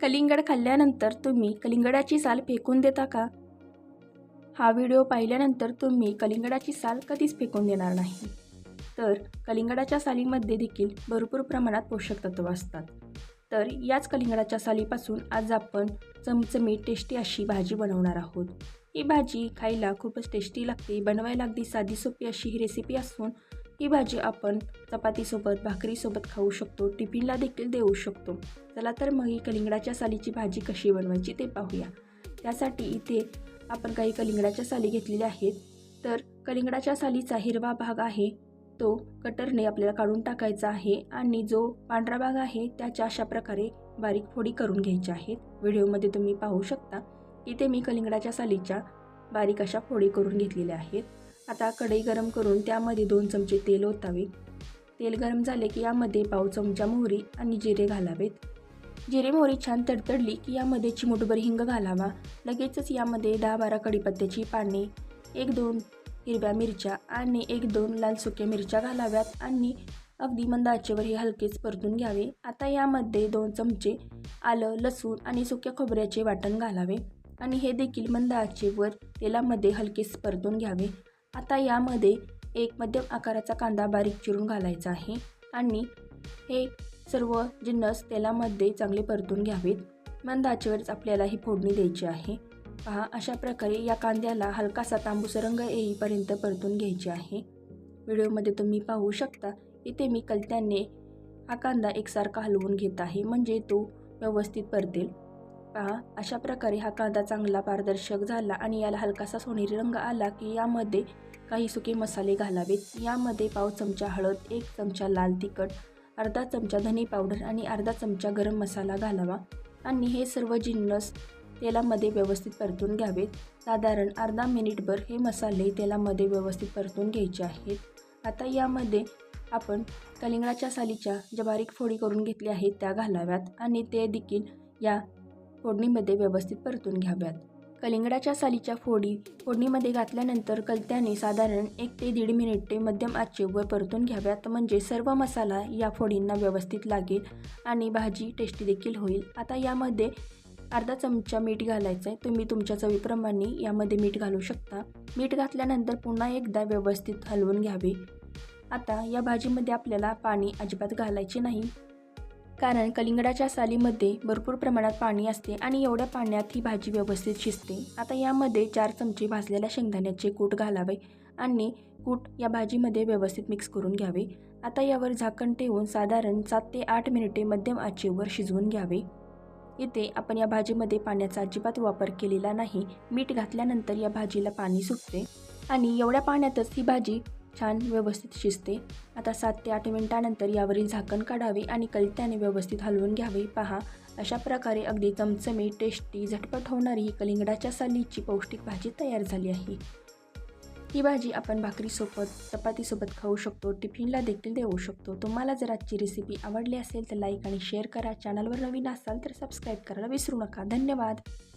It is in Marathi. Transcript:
कलिंगड खाल्ल्यानंतर तुम्ही कलिंगडाची साल फेकून देता का? हा व्हिडिओ पाहिल्यानंतर तुम्ही कलिंगडाची साल कधीच फेकून देणार नाही. तर कलिंगडाच्या सालीमध्ये देखील भरपूर प्रमाणात पोषक तत्व असतात. तर याच कलिंगडाच्या सालीपासून आज आपण चमचमीत टेस्टी अशी भाजी बनवणार आहोत. ही भाजी खायला खूपच टेस्टी लागते बनवायला अगदी साधी सोपी अशी ही रेसिपी असून ही भाजी आपण चपातीसोबत भाकरीसोबत खाऊ शकतो टिफिनला देखील देऊ शकतो. चला तर मग ही कलिंगडाच्या सालीची भाजी कशी बनवायची ते पाहूया. त्यासाठी इथे आपण काही कलिंगडाच्या साली घेतलेल्या आहेत. तर कलिंगडाच्या सालीचा हिरवा भाग आहे तो कटरने आपल्याला काढून टाकायचा आहे आणि जो पांढरा भाग आहे त्याच्या अशा प्रकारे बारीक फोडी करून घ्यायच्या आहेत. व्हिडिओमध्ये तुम्ही पाहू शकता. इथे मी कलिंगडाच्या सालीच्या बारीक अशा फोडी करून घेतलेल्या आहेत. आता कढई गरम करून त्यामध्ये दोन चमचे तेल ओतावे. तेल गरम झाले की यामध्ये पाव चमचा मोहरी आणि जिरे घालावेत. जिरे मोहरी छान तडतडली की यामध्ये चिमूटभर हिंग घालावा. लगेचच यामध्ये दहा बारा कढीपत्त्याची पाने एक दोन हिरव्या मिरच्या आणि एक दोन लाल सुक्या मिरच्या घालाव्यात आणि अगदी मंद आचेवर हे हलकेच परतून घ्यावे. आता यामध्ये दोन चमचे आलं लसूण आणि सुक्या खोबऱ्याचे वाटण घालावे आणि हे देखील मंद आचेवर तेलामध्ये हलकेच परतून घ्यावे. आता यामध्ये एक मध्यम आकाराचा कांदा बारीक चिरून घालायचा आहे आणि हे सर्व जिन्नस तेलामध्ये चांगले परतून घ्यावेत. मंद आचेवरच आपल्याला ही फोडणी द्यायची आहे. पहा अशा प्रकारे या कांद्याला हलकासा तांबूस रंग येईपर्यंत परतून घ्यायचे आहे. व्हिडिओमध्ये तुम्ही पाहू शकता इथे मी कलत्याने हा कांदा एकसारखा हलवून घेत आहे म्हणजे तो व्यवस्थित परतेल. पहा अशा प्रकारे हा कांदा चांगला पारदर्शक झाला आणि याला हलकासा सोनेरी रंग आला की यामध्ये काही सुके मसाले घालावेत. यामध्ये पाव चमचा हळद एक चमचा लाल तिखट अर्धा चमचा धने पावडर आणि अर्धा चमचा गरम मसाला घालावा आणि हे सर्व जिन्नस तेलामध्ये व्यवस्थित परतून घ्यावेत. साधारण अर्धा मिनिटभर हे मसाले तेलामध्ये व्यवस्थित परतून घ्यायचे आहेत. आता यामध्ये आपण कलिंगडाच्या सालीच्या ज्या बारीक फोडी करून घेतल्या आहेत त्या घालाव्यात आणि ते देखील या फोडणीमध्ये व्यवस्थित परतून घ्याव्यात. कलिंगडाच्या सालीच्या फोडी फोडणीमध्ये घातल्यानंतर कलत्याने साधारण एक ते दीड मिनिटे मध्यम आचेवर परतून घ्याव्यात. म्हणजे सर्व मसाला या फोडींना व्यवस्थित लागेल आणि भाजी टेस्टी देखील होईल. आता यामध्ये अर्धा चमचा मीठ घालायचं आहे तुम्ही तुमच्या चवीप्रमाणे यामध्ये मीठ घालू शकता. मीठ घातल्यानंतर पुन्हा एकदा व्यवस्थित हलवून घ्यावे. आता या भाजीमध्ये आपल्याला पाणी अजिबात घालायचे नाही. कारण कलिंगडाच्या सालीमध्ये भरपूर प्रमाणात पाणी असते आणि एवढ्या पाण्यात ही भाजी व्यवस्थित शिजते. आता यामध्ये चार चमचे भाजलेल्या शेंगदाण्याचे कूट घालावे आणि कूट या भाजीमध्ये व्यवस्थित मिक्स करून घ्यावे. आता यावर झाकण ठेवून साधारण सात ते आठ मिनिटे मध्यम आचेवर शिजवून घ्यावे. इथे आपण या भाजीमध्ये पाण्याचा अजिबात वापर केलेला नाही. मीठ घातल्यानंतर या भाजीला पाणी सुटते आणि एवढ्या पाण्यातच ही भाजी छान व्यवस्थित शिजते. आता सात ते आठ मिनिटानंतर यावरील झाकण काढावे आणि कलित्याने व्यवस्थित हलवून घ्यावे. पहा अशा प्रकारे अगदी चमचमी टेस्टी झटपट होणारी ही कलिंगडाच्या सालीची पौष्टिक भाजी तयार झाली आहे. ही भाजी आपण भाकरीसोबत चपातीसोबत खाऊ शकतो टिफिनला देखील देऊ शकतो. तुम्हाला जर आजची रेसिपी आवडली असेल तर लाईक आणि शेअर करा. चॅनलवर नवीन असाल तर सबस्क्राईब करायला विसरू नका. धन्यवाद!